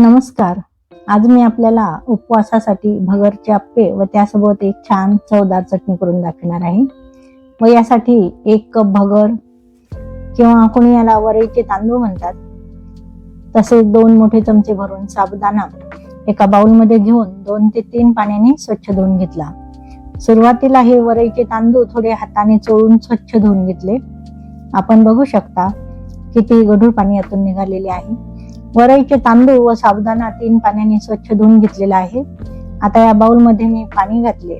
नमस्कार. आज मी आपल्याला उपवासासाठी भगरचे आप्पे व त्यासोबत एक छान चवदार चटणी करून दाखवणार आहे. व यासाठी एक कप भगर किंवा कोणी याला वरईचे तांदूळ म्हणतात. तसेच दोन मोठे चमचे भरून साबुदाणा एका बाउलमध्ये घेऊन दोन ते तीन पाण्याने स्वच्छ धुवून घेतला. सुरुवातीला हे वरईचे तांदूळ थोडे हाताने चोळून स्वच्छ धुवून घेतले. आपण बघू शकता किती गढूळ पाणी यातून निघालेले आहे. वरईचे तांदूळ व साबुदाणा तीन पाण्याने स्वच्छ धुवून घेतलेला आहे. आता या बाउलमध्ये मी पाणी घातले.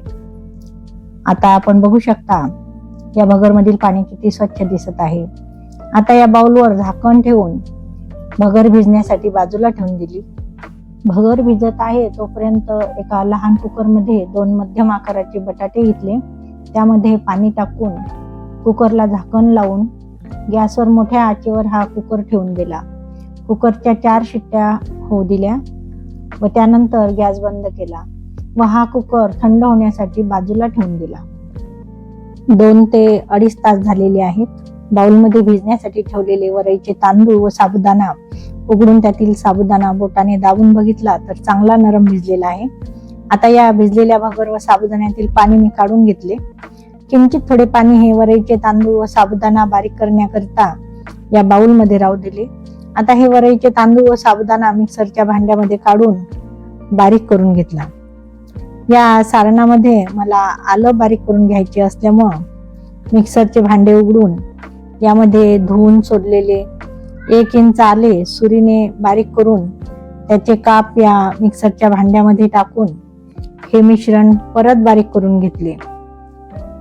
आता आपण बघू शकता या भगरमधील पाणी किती स्वच्छ दिसत आहे. आता या बाउलवर झाकण ठेवून भगर भिजण्यासाठी बाजूला ठेवून दिली. भगर भिजत आहे तोपर्यंत एका लहान कुकरमध्ये दोन मध्यम आकाराचे बटाटे घेतले. त्यामध्ये पाणी टाकून कुकरला झाकण लावून गॅसवर मोठ्या आचेवर हा कुकर ठेवून दिला. कुकरच्या चार शिट्ट्या होऊ दिल्या व त्यानंतर गॅस बंद केला व हा कुकर थंड होण्यासाठी बाजूला ठेवून दिला. दोन ते अडीच तास झालेले आहेत. बाउलमध्ये भिजण्यासाठी ठेवलेले वरईचे तांदूळ व साबुदाणा उघडून त्यातील साबुदाणा बोटाने दाबून बघितला तर चांगला नरम भिजलेला आहे. आता या भिजलेल्या भगर व साबुदाण्यातील पाणी मी काढून घेतले. किंचित थोडे पाणी हे वरईचे तांदूळ व साबुदाणा बारीक करण्याकरिता या बाउलमध्ये राहू दिले. आता हे वरईचे तांदूळ व साबुदाणा मिक्सरच्या भांड्यामध्ये काढून बारीक करून घेतला. या सारणामध्ये मला आलं बारीक करून घ्यायचे असल्यामुळं मिक्सरचे भांडे उघडून यामध्ये धुवून सोडलेले एक इंच आले सुरीने बारीक करून त्याचे काप या मिक्सरच्या भांड्यामध्ये टाकून हे मिश्रण परत बारीक करून घेतले.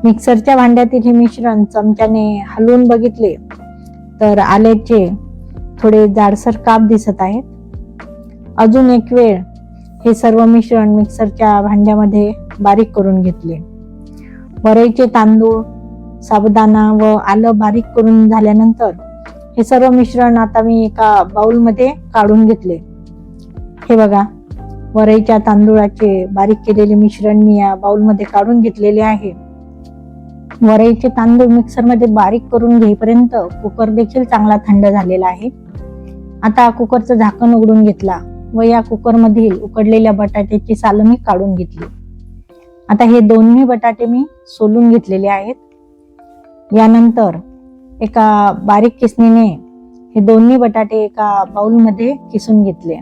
मिक्सरच्या भांड्यातील हे मिश्रण चमच्याने हलवून बघितले तर आल्याचे थोडे जाडसर काप दिसत आहेत. अजून एक वेळ हे सर्व मिश्रण मिक्सरच्या भांड्यामध्ये बारीक करून घेतले. वरईचे तांदूळ साबुदाणा व आलं बारीक करून झाल्यानंतर हे सर्व मिश्रण आता मी एका बाउलमध्ये काढून घेतले. हे बघा वरईच्या तांदूळाचे बारीक केलेले मिश्रण मी या बाउलमध्ये काढून घेतलेले आहे. वरईचे तांदूळ मिक्सरमध्ये बारीक करून घेईपर्यंत कुकर देखील चांगला थंड झालेला आहे. आता कुकरचं झाकण उघडून घेतला व या कुकर मधील उकडलेल्या बटाट्याची सालं मी काढून घेतली. आता हे दोन्ही बटाटे मी सोलून घेतलेले आहेत. यानंतर एका बारीक किसणीने हे दोन्ही बटाटे एका बाउलमध्ये किसून घेतले.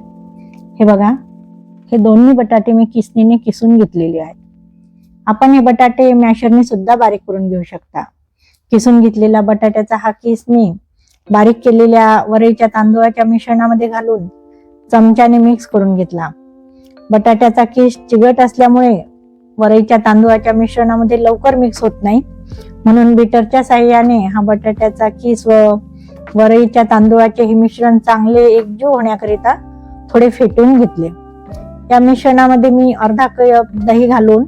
हे बघा हे दोन्ही बटाटे मी किसणीने किसून घेतलेले आहेत. आपण हे बटाटे मॅशरने सुद्धा बारीक करून घेऊ शकता. किसून घेतलेला बटाट्याचा हा किस मी बारीक केलेल्या वरईच्या तांदूळाच्या मिश्रणामध्ये घालून चमच्याने मिक्स करून घेतला. बटाट्याचा केस चिगट असल्यामुळे वरईच्या तांदूळाच्या मिश्रणामध्ये लवकर मिक्स होत नाही. म्हणून बीटरच्या साह्याने हा बटाट्याचा किस व वरईच्या तांदूळाचे हे मिश्रण चांगले एकजीव होण्याकरिता थोडे फेटून घेतले. या मिश्रणामध्ये मी अर्धा कप दही घालून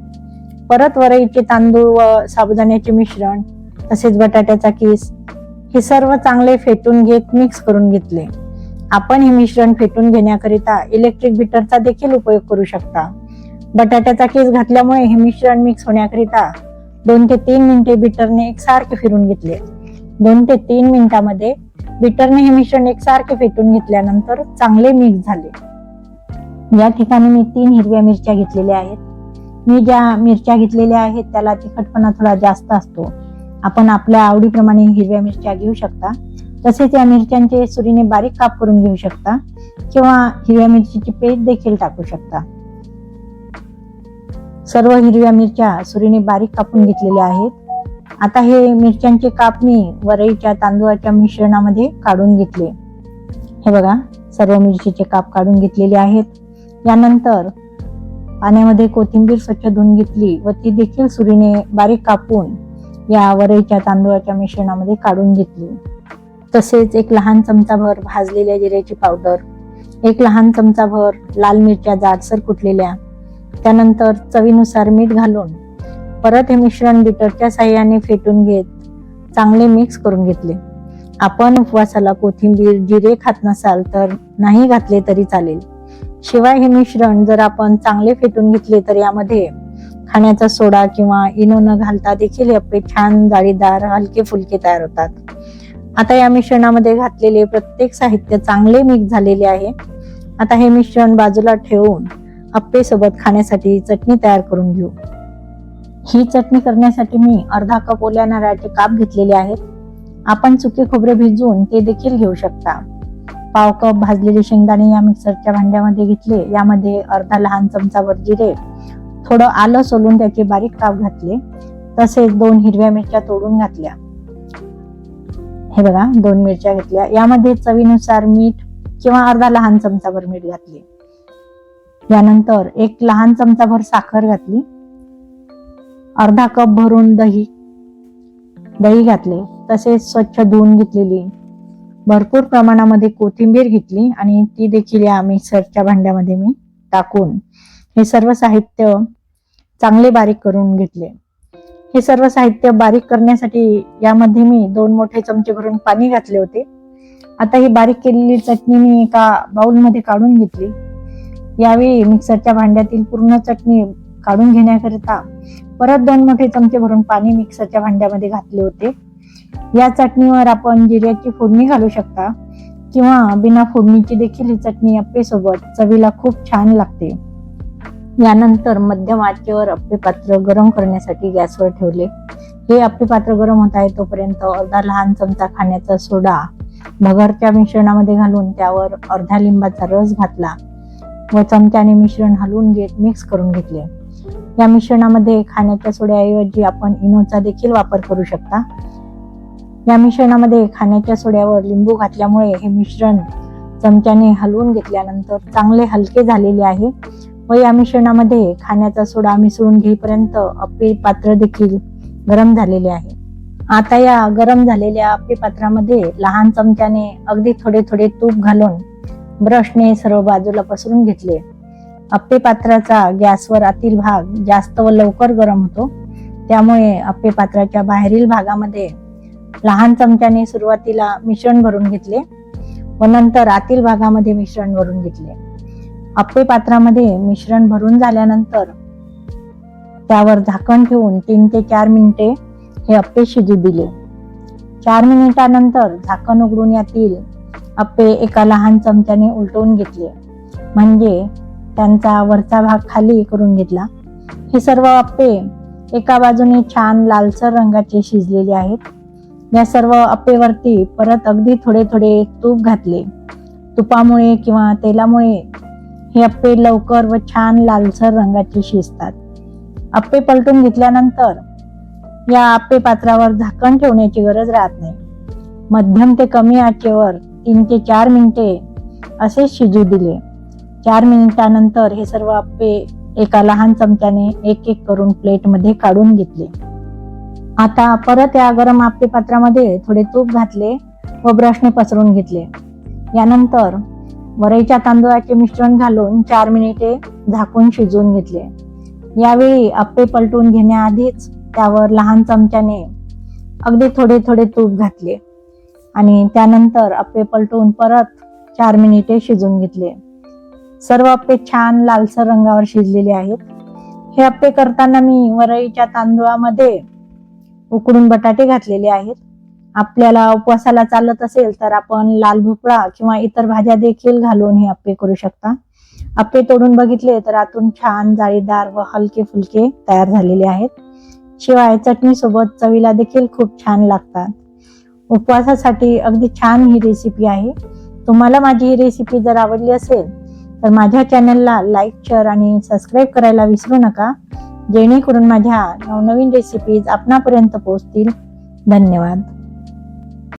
परत वरईचे तांदूळ व साबुदाण्याचे मिश्रण तसेच बटाट्याचा किस हे सर्व चांगले फेटून घेत मिक्स करून घेतले. आपण हे मिश्रण फेटून घेण्याकरिता इलेक्ट्रिक बीटरचा देखील उपयोग करू शकता. बटाट्याचा केस घातल्यामुळे हे मिश्रण मिक्स होण्याकरिता दोन ते तीन मिनिटे बीटरने एकसारखे फिरून घेतले. दोन ते तीन मिनिटांमध्ये बीटरने हे मिश्रण एकसारखे फेटून घेतल्यानंतर चांगले मिक्स झाले. या ठिकाणी मी तीन हिरव्या मिरच्या घेतलेल्या आहेत. मी ज्या मिरच्या घेतलेल्या आहेत त्याला तिखटपणा थोडा जास्त असतो. आपण आपल्या आवडीप्रमाणे हिरव्या मिरच्या घेऊ शकता. तसेच या मिरच्यांचे सुरीने बारीक काप करून घेऊ शकता. किंवा हिरव्या मिरचीची पेस्ट देखील टाकू शकता. सर्व हिरव्या मिरच्या सुरीने बारीक कापून घेतलेल्या आहेत. आता हे मिरच्यांचे काप मी वरईच्या तांदूळाच्या मिश्रणामध्ये काढून घेतले. हे बघा सर्व मिरचीचे काप काढून घेतलेले आहेत. यानंतर पाण्यामध्ये कोथिंबीर स्वच्छ धुवून घेतली व ती देखील सुरीने बारीक कापून या वरईच्या तांदूळाच्या मिश्रणामध्ये काढून घेतली. तसेच एक लहान चमचाभर भाजलेल्या जिऱ्याची पावडर एक लहान चमचाभर लाल मिरच्या जाडसर कुटलेल्या त्यानंतर चवीनुसार मीठ घालून परत हे मिश्रण बिटरच्या साह्याने फेटून घेत चांगले मिक्स करून घेतले. आपण उपवासाला कोथिंबीर जिरे खात नसाल तर नाही घातले तरी चालेल. शिवाय हे मिश्रण जर आपण चांगले फेटून घेतले तर यामध्ये खाण्याचा सोडा किंवा इनो न घालता देखील अप्पे छान जाळीदार हलके फुलके तयार होतात. आता या मिश्रणामध्ये घातलेले प्रत्येक साहित्य चांगले मिक्स झालेले आहे. आता हे मिश्रण बाजूला ठेवून अप्पे सोबत खाण्यासाठी चटणी तयार करून घेऊ. ही चटणी करण्यासाठी मी अर्धा कप ओल्या नारळाचे काप घेतलेले आहेत. आपण सुके खोबरे भिजवून ते देखील घेऊ शकता. पाव कप भाजलेले शेंगदाणे या मिक्सरच्या भांड्यामध्ये घेतले. यामध्ये अर्धा लहान चमचावर जिरे थोडं आलं सोलून त्याचे बारीक काप घातले तसेच दोन हिरव्या मिरच्या तोडून घातल्या. हे बघा दोन मिरच्या घेतल्या. यामध्ये चवीनुसार मीठ किंवा अर्धा लहान चमचाभर मीठ घातले. यानंतर एक लहान चमचाभर साखर घातली. अर्धा कप भरून दही दही घातले. तसेच स्वच्छ धुवून घेतलेली. भरपूर प्रमाणामध्ये कोथिंबीर घेतली आणि ती देखील या मिक्सरच्या भांड्यामध्ये मी टाकून. हे सर्व साहित्य चांगले बारीक करून घेतले. हे सर्व साहित्य बारीक करण्यासाठी यामध्ये मी दोन मोठे चमचे भरून पाणी घातले होते. आता ही बारीक केलेली चटणी मी एका बाउलमध्ये काढून घेतली. यावेळी मिक्सरच्या भांड्यातील पूर्ण चटणी काढून घेण्याकरिता परत दोन मोठे चमचे भरून पाणी मिक्सरच्या भांड्यामध्ये घातले होते. या चटणीवर आपण जिऱ्याची फोडणी घालू शकता किंवा बिना फोडणीची देखील ही चटणी अप्पेसोबत चवीला खूप छान लागते. यानंतर मध्यम आचेवर अप्पे पात्र गरम करण्यासाठी गॅसवर ठेवले. हे अप्पेपात्र गरम होत आहे तोपर्यंत अर्धा लहान चमचा खाण्याचा सोडा भगरच्या मिश्रणामध्ये घालून त्यावर अर्धा लिंबाचा रस घातला व चमच्याने मिश्रण हलवून घेत मिक्स करून घेतले. या मिश्रणामध्ये खाण्याच्या सोड्याऐवजी आपण इनोचा देखील वापर करू शकता. या मिश्रणामध्ये खाण्याच्या सोड्यावर लिंबू घातल्यामुळे हे मिश्रण चमच्याने हलवून घेतल्यानंतर चांगले हलके झालेले आहे. व या मिश्रणामध्ये खाण्याचा सोडा मिसळून घेईपर्यंत अप्पे पात्र देखील गरम झालेले आहे. आता या गरम झालेल्या अप्पे पात्रामध्ये लहान चमच्याने अगदी थोडे थोडे तूप घालून ब्रशने सर्व बाजूला पसरून घेतले. अप्पे पात्राचा गॅसवर आतील भाग जास्त व लवकर गरम होतो. त्यामुळे अप्पे पात्राच्या बाहेरील भागामध्ये लहान चमच्याने सुरुवातीला मिश्रण भरून घेतले व नंतर आतील भागामध्ये मिश्रण भरून घेतले. अप्पे पात्रामध्ये मिश्रण भरून झाल्यानंतर त्यावर झाकण ठेवून तीन ते चार मिनिटे हे अप्पे शिजू दिले. चार मिनिटानंतर झाकण उघडून यातील अप्पे एका लहान चमच्याने उलटवून घेतले. म्हणजे त्यांचा वरचा भाग खाली करून घेतला. हे सर्व अप्पे एका बाजूने छान लालसर रंगाचे शिजलेले आहेत. या सर्व अप्पेवरती परत अगदी थोडे थोडे तूप घातले. तुपामुळे किंवा तेलामुळे हे अप्पे लवकर व छान लालसर रंगाचे शिजतात. अप्पे पलटून घेतल्यानंतर या अप्पे पात्रावर झाकण ठेवण्याची गरज राहत नाही. मध्यम ते कमी आचेवर तीन ते चार मिनिटे असे शिजू दिले. चार मिनिटानंतर हे सर्व अप्पे एका लहान चमच्याने एक एक करून प्लेटमध्ये काढून घेतले. आता परत या गरम आप्पे पात्रामध्ये थोडे तूप घातले व ब्रशने पसरून घेतले. यानंतर वरईच्या तांदूळाचे मिश्रण घालून चार मिनिटे झाकून शिजवून घेतले. यावेळी अप्पे पलटून घेण्याआधीच त्यावर लहान चमच्याने अगदी थोडे थोडे तूप घातले आणि त्यानंतर अप्पे पलटून परत चार मिनिटे शिजून घेतले. सर्व अप्पे छान लालसर रंगावर शिजलेले आहेत. हे अप्पे करताना मी वरईच्या तांदूळामध्ये उकडून बटाटे घातलेले आहेत. आपल्याला उपवासाला चालत असेल तर आपण लाल भोपळा किंवा इतर भाज्या देखील घालून हे अप्पे करू शकता. अप्पे तोडून बघितले तर आतून छान जाळीदार व हलके फुलके तयार झालेले आहेत. शिवाय चटणी सोबत चवीला देखील खूप छान लागतात. उपवासासाठी अगदी छान ही रेसिपी आहे. तुम्हाला माझी ही रेसिपी जर आवडली असेल तर माझ्या चॅनलला लाईक शेअर आणि सबस्क्राईब करायला विसरू नका. जेणेकरून माझ्या नवनवीन रेसिपीज आपणापर्यंत पोहोचतील. धन्यवाद.